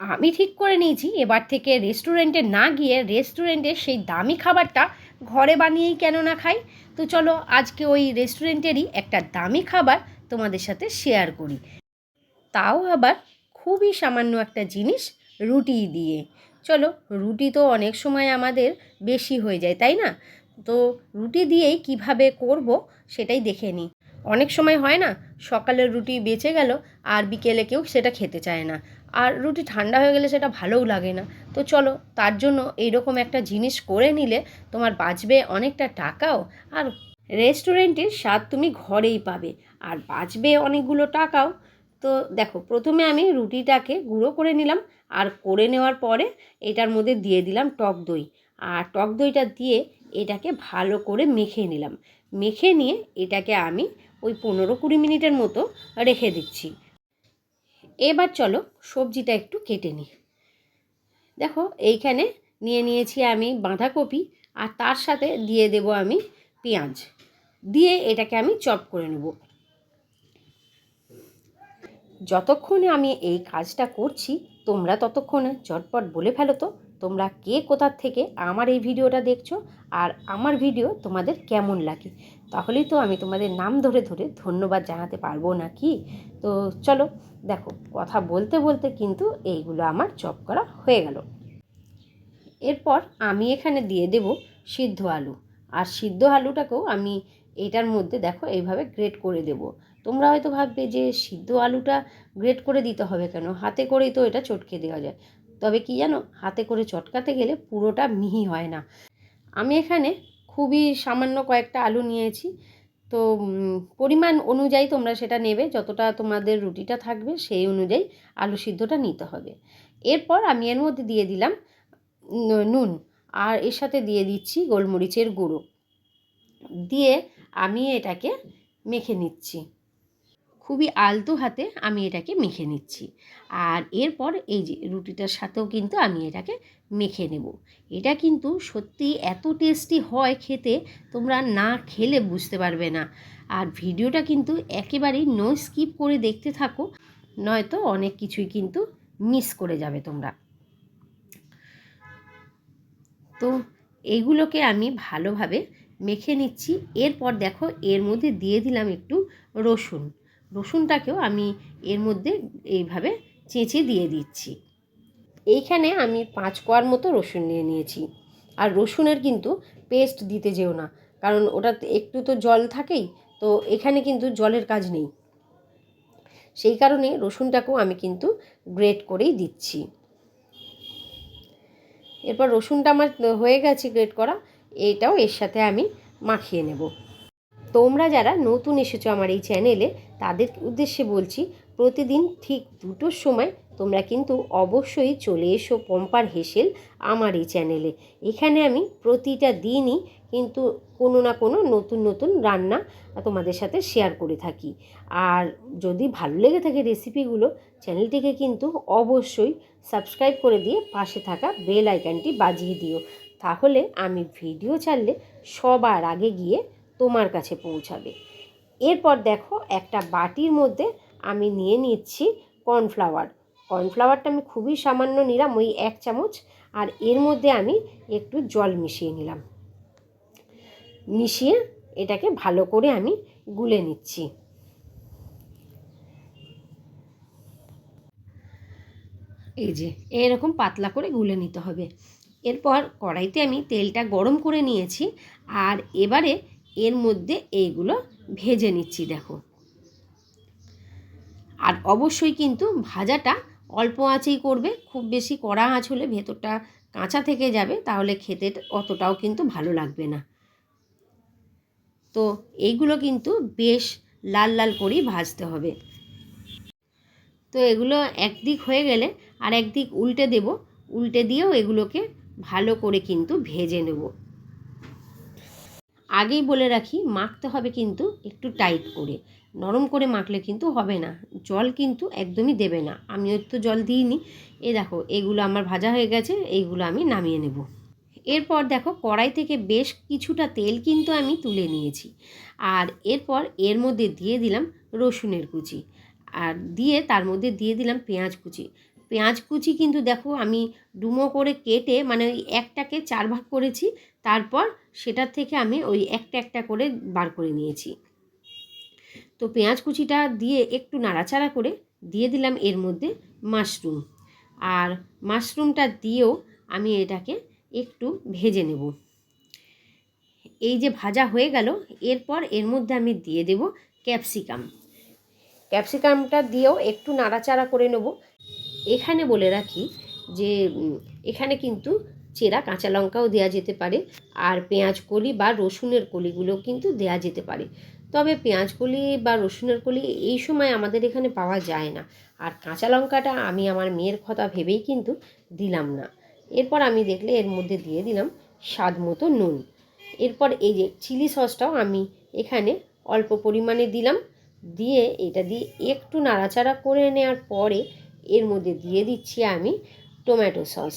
আমি ঠিক করে নিয়েছি, এবার থেকে রেস্টুরেন্টে না গিয়ে রেস্টুরেন্টে সেই দামি খাবারটা ঘরে বানিয়েই কেন না খাই? তো চলো আজকে ওই রেস্টুরেন্টেরই একটা দামি খাবার তোমাদের সাথে শেয়ার করি। তাও আবার খুবই সামান্য একটা জিনিস, রুটি দিয়ে। চলো, রুটি তো অনেক সময় আমাদের বেশি হয়ে যায়, তাই না? তো রুটি দিয়েই কীভাবে করব সেটাই দেখে নিই। অনেক সময় হয় না, সকালের রুটি বেঁচে গেল আর বিকেলে কেউ সেটা খেতে চায় না। আর রুটি ঠান্ডা হয়ে গেলে সেটা ভালোও লাগে না। তো চলো, তার জন্য এইরকম একটা জিনিস করে নিলে তোমার বাঁচবে অনেকটা টাকাও আর রেস্টুরেন্টের স্বাদ তুমি ঘরেই পাবে। আর বাঁচবে অনেকগুলো টাকাও। তো দেখো, প্রথমে আমি রুটিটাকে গুঁড়ো করে নিলাম আর করে নেওয়ার পরে এটার মধ্যে দিয়ে দিলাম টক দই। আর টক দইটা দিয়ে এটাকে ভালো করে মেখে নিলাম। মেখে নিয়ে এটাকে আমি ওই পনেরো কুড়ি মিনিটের মতো রেখে দিচ্ছি। এবার চলো সবজিটা একটু কেটে নিই। দেখো, এইখানে নিয়ে নিয়েছি আমি বাঁধাকপি আর তার সাথে দিয়ে দেব আমি পেঁয়াজ। দিয়ে এটাকে আমি চপ করে নেব। যতক্ষণে আমি এই কাজটা করছি, তোমরা ততক্ষণে চটপট বলে ফেলো তো। তোমরা কে কোথার থেকে আমার এই ভিডিওটা দেখছ আর আমার ভিডিও তোমাদের কেমন লাগে? তাহলেই তো আমি তোমাদের নাম ধরে ধরে ধন্যবাদ জানাতে পারব না কি? তো চলো দেখো, কথা বলতে বলতে কিন্তু এইগুলো আমার চপ করা হয়ে গেল। এরপর আমি এখানে দিয়ে দেব সিদ্ধ আলু। আর সিদ্ধ আলুটাকেও আমি এটার মধ্যে দেখো এইভাবে গ্রেট করে দেব। তোমরা হয়তো ভাববে যে সিদ্ধ আলুটা গ্রেট করে দিতে হবে কেন? হাতে করেই তো এটা চটকে দেওয়া যায়। তবে কি জানো, হাতে করে চটকাতে গেলে পুরোটা মিহি হয় না। আমি এখানে খুবই সামান্য কয়েকটা আলু নিয়েছি। তো পরিমাণ অনুযায়ী তোমরা সেটা নেবে, যতটা তোমাদের রুটিটা থাকবে সেই অনুযায়ী আলু সিদ্ধটা নিতে হবে। এরপর আমি এর মধ্যে দিয়ে দিলাম নুন, আর এর সাথে দিয়ে দিচ্ছি গোলমরিচের গুঁড়ো। দিয়ে আমি এটাকে মেখে নিচ্ছি। খুবই আলতো হাতে আমি এটাকে মেখে নিচ্ছি। আর এরপর এই যে রুটিটার সাথেও কিন্তু আমি এটাকে মেখে নেব। এটা কিন্তু সত্যি এত টেস্টি হয় খেতে, তোমরা না খেলে বুঝতে পারবে না। আর ভিডিওটা কিন্তু একেবারেই নো স্কিপ করে দেখতে থাকো, নয়তো অনেক কিছুই কিন্তু মিস করে যাবে তোমরা। তো এইগুলোকে আমি ভালোভাবে মেখে নিচ্ছি। এরপর দেখো এর মধ্যে দিয়ে দিলাম একটু রসুন। রসুনটাকেও আমি এর মধ্যে এইভাবে চেঁচে দিয়ে দিচ্ছি। এইখানে আমি পাঁচ কোয়ার মতো রসুন নিয়ে নিয়েছি। আর রসুনের কিন্তু পেস্ট দিতে যেও না, কারণ ওটা একটু তো জল থাকেই, তো এখানে কিন্তু জলের কাজ নেই। সেই কারণে রসুনটাকেও আমি কিন্তু গ্রেট করেই দিচ্ছি। এরপর রসুনটা আমার হয়ে গেছে গ্রেট করা, এটাও এর সাথে আমি মাখিয়ে নেব। তোমরা যারা নতুন এসেছ আমার এই চ্যানেলে তাদের উদ্দেশ্যে বলছি, প্রতিদিন ঠিক দুটোর সময় তোমরা কিন্তু অবশ্যই চলে এসো পম্পার হেসেল আমার এই চ্যানেলে এখানে আমি প্রতিটা দিনই কিন্তু কোনো না কোনো নতুন নতুন রান্না তোমাদের সাথে শেয়ার করে থাকি। আর যদি ভালো লেগে থাকে রেসিপিগুলো চ্যানেলটিকে কিন্তু অবশ্যই সাবস্ক্রাইব করে দিয়ে পাশে থাকা বেল আইকনটি বাজিয়ে দিও। তাহলে আমি ভিডিও ছাড়লে সবার আগে গিয়ে তোমার কাছে পৌঁছাবে। এরপর দেখো একটা বাটির মধ্যে আমি নিয়ে নিচ্ছি কর্নফ্লাওয়ার। কর্নফ্লাওয়ারটা আমি খুবই সামান্য নিলাম ওই এক চামচ আর এর মধ্যে আমি একটু জল মিশিয়ে নিলাম। মিশিয়ে এটাকে ভালো করে আমি গুলে নিচ্ছি। এই যে, এরকম পাতলা করে গুলে নিতে হবে। এরপর কড়াইতে আমি তেলটা গরম করে নিয়েছি আর এবারে এর মধ্যে এইগুলো ভেজে নিচ্ছি, দেখো। আর অবশ্যই কিন্তু ভাজাটা অল্প আঁচেই করবে, খুব বেশি কড়া আঁচ হলে ভেতরটা কাঁচা থেকে যাবে, তাহলে খেতে অতটাও কিন্তু ভালো লাগবে না। তো এইগুলো কিন্তু বেশ লাল লাল করেই ভাজতে হবে। তো এগুলো একদিক হয়ে গেলে আর একদিক উল্টে দেব, উল্টে দিয়েও এগুলোকে ভালো করে কিন্তু ভেজে নেব। আগেই বলে রাখি, মাখতে হবে কিন্তু একটু টাইট করে। নরম করে মাখলে কিন্তু হবে না। জল কিন্তু একদমই দেবে না। আমি তো জল দিইনি। এ দেখো, এগুলো আমার ভাজা হয়ে গেছে, এইগুলো আমি নামিয়ে নেব। এরপর দেখো, কড়াই থেকে বেশ কিছুটা তেল কিন্তু আমি তুলে নিয়েছি। আর এরপর এর মধ্যে দিয়ে দিলাম রসুনের কুচি। আর দিয়ে তার মধ্যে দিয়ে দিলাম পেঁয়াজ কুচি। পেঁয়াজ কুচি কিন্তু দেখো, আমি ডুমো করে কেটে মানে ওই একটাকে চার ভাগ করেছি, তারপর সেটার থেকে আমি ওই একটা একটা করে বার করে নিয়েছি। তো পেঁয়াজ কুচিটা দিয়ে একটু নাড়াচাড়া করে দিয়ে দিলাম এর মধ্যে মাশরুম। আর মাশরুমটা দিয়েও আমি এটাকে একটু ভেজে নেব। এই যে ভাজা হয়ে গেল, এরপর এর মধ্যে আমি দিয়ে দেব ক্যাপসিকাম। ক্যাপসিকামটা দিয়েও একটু নাড়াচাড়া করে নেব। এখানে বলে রাখি যে এখানে কিন্তু চেরা, কাঁচা লঙ্কাও দেওয়া যেতে পারে। আর পেঁয়াজ কলি বা রসুনের কলিগুলো কিন্তু দেওয়া যেতে পারে। তবে পেঁয়াজ কলি বা রসুনের কলি এই সময় আমাদের এখানে পাওয়া যায় না। আর কাঁচা লঙ্কাটা আমি আমার মেয়ের কথা ভেবেই কিন্তু দিলাম না। এরপর আমি দেখলে এর মধ্যে দিয়ে দিলাম স্বাদ মতো নুন। এরপর এই যে চিলি সসটাও আমি এখানে অল্প পরিমাণে দিলাম। দিয়ে এটা দিয়ে একটু নাড়াচাড়া করে নেওয়ার পরে এর মধ্যে দিয়ে দিচ্ছি আমি টমেটো সস।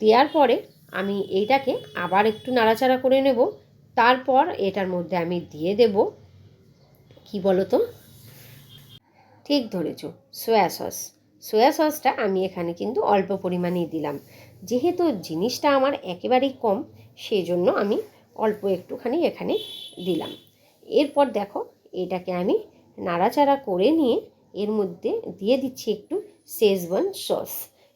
দেওয়ার পরে আমি এইটাকে আবার একটু নাড়াচাড়া করে নেব। তারপর এটার মধ্যে আমি দিয়ে দেব, কি বলো তো ঠিক ধরেছ সয়া সস সয়া সসটা আমি এখানে কিন্তু অল্প পরিমাণেই দিলাম। যেহেতু জিনিসটা আমার একেবারেই কম সেই জন্য আমি অল্প একটুখানি এখানে দিলাম। এরপর দেখো, এটাকে আমি নাড়াচাড়া করে নিয়ে এর মধ্যে দিয়ে দিচ্ছি একটু শেজওয়ান সস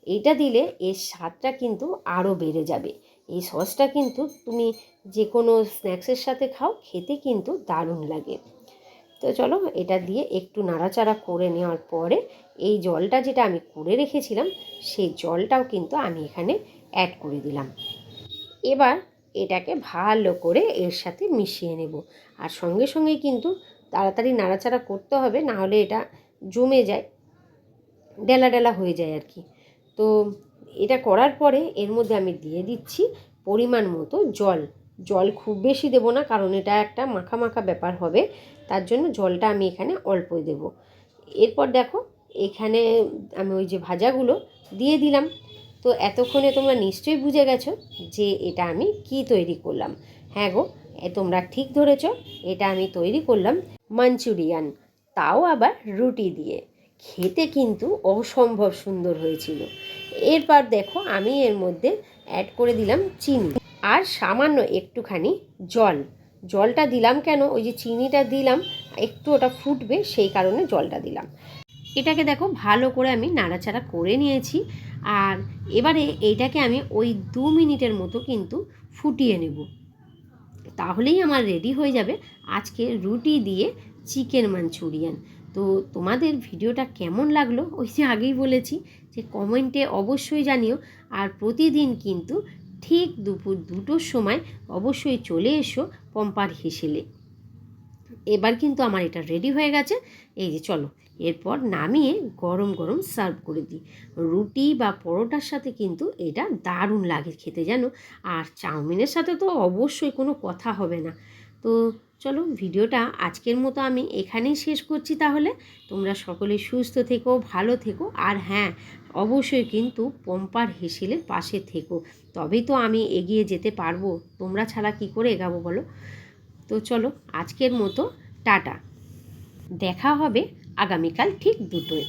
এইটা দিলে এর স্বাদটা কিন্তু আরও বেড়ে যাবে। এই সসটা কিন্তু তুমি যে কোনো স্ন্যাক্সের সাথে খাও, খেতে কিন্তু দারুণ লাগে। তো চলো এটা দিয়ে একটু নাড়াচাড়া করে নেওয়ার পরে এই জলটা যেটা আমি করে রেখেছিলাম, সেই জলটাও কিন্তু আমি এখানে অ্যাড করে দিলাম। এবার এটাকে ভালো করে এর সাথে মিশিয়ে নেব। আর সঙ্গে সঙ্গে কিন্তু তাড়াতাড়ি নাড়াচাড়া করতে হবে, না হলে এটা জমে যায়, ডেলা ডেলা হয়ে যায় আর কি। তো এটা করার পরে এর মধ্যে আমি দিয়ে দিচ্ছি পরিমাণ মতো জল। জল খুব বেশি দেবো না, কারণ এটা একটা মাখা মাখা ব্যাপার হবে, তার জন্য জলটা আমি এখানে অল্পই দেব। এরপর দেখো, এখানে আমি ওই যে ভাজাগুলো দিয়ে দিলাম। তো এতক্ষণে তোমরা নিশ্চয়ই বুঝে গেছো যে এটা আমি কি তৈরি করলাম। হ্যাঁ গো তোমরা ঠিক ধরেছ, এটা আমি তৈরি করলাম মাঞ্চুরিয়ান, তাও আবার রুটি দিয়ে। খেতে কিন্তু অসম্ভব সুন্দর হয়েছিল। এরপর দেখো আমি এর মধ্যে অ্যাড করে দিলাম চিনি আর সামান্য একটুখানি জল। জলটা দিলাম কেন? ওই যে চিনিটা দিলাম, একটু ওটা ফুটবে, সেই কারণে জলটা দিলাম। এটাকে দেখো ভালো করে আমি নাড়াচাড়া করে নিয়েছি আর এবারে এইটাকে আমি ওই দু মিনিটের মতো কিন্তু ফুটিয়ে নেব। তাহলেই আমার রেডি হয়ে যাবে আজকে রুটি দিয়ে চিকেন মাঞ্চুরিয়ান। তো তোমাদের ভিডিওটা কেমন লাগল? ওই যে আগেই বলেছি যে কমেন্টে অবশ্যই জানিও। আর প্রতিদিন কিন্তু ঠিক দুপুর দুটোর সময় অবশ্যই চলে এসো পম্পার হেসেলে। এবার কিন্তু আমার এটা রেডি হয়ে গেছে। এই যে চলো, এরপর নামিয়ে গরম গরম সার্ভ করে দিই। রুটি বা পরোটার সাথে কিন্তু এটা দারুণ লাগে খেতে জানো। আর চাউমিনের সাথে তো অবশ্যই কোনো কথা হবে না। তো চলো ভিডিওটা আজকের মতো আমি এখানেই শেষ করছি তাহলে। তোমরা সকলে সুস্থ থেকো, ভালো থেকো। আর হ্যাঁ অবশ্যই কিন্তু পম্পার হেসেলের পাশে থেকো। তবেই তো আমি এগিয়ে যেতে পারব। তোমরা ছাড়া কি করে এগাবো বলো? তো চলো আজকের মতো, টাটা। দেখা হবে আগামীকাল ঠিক দুটোয়।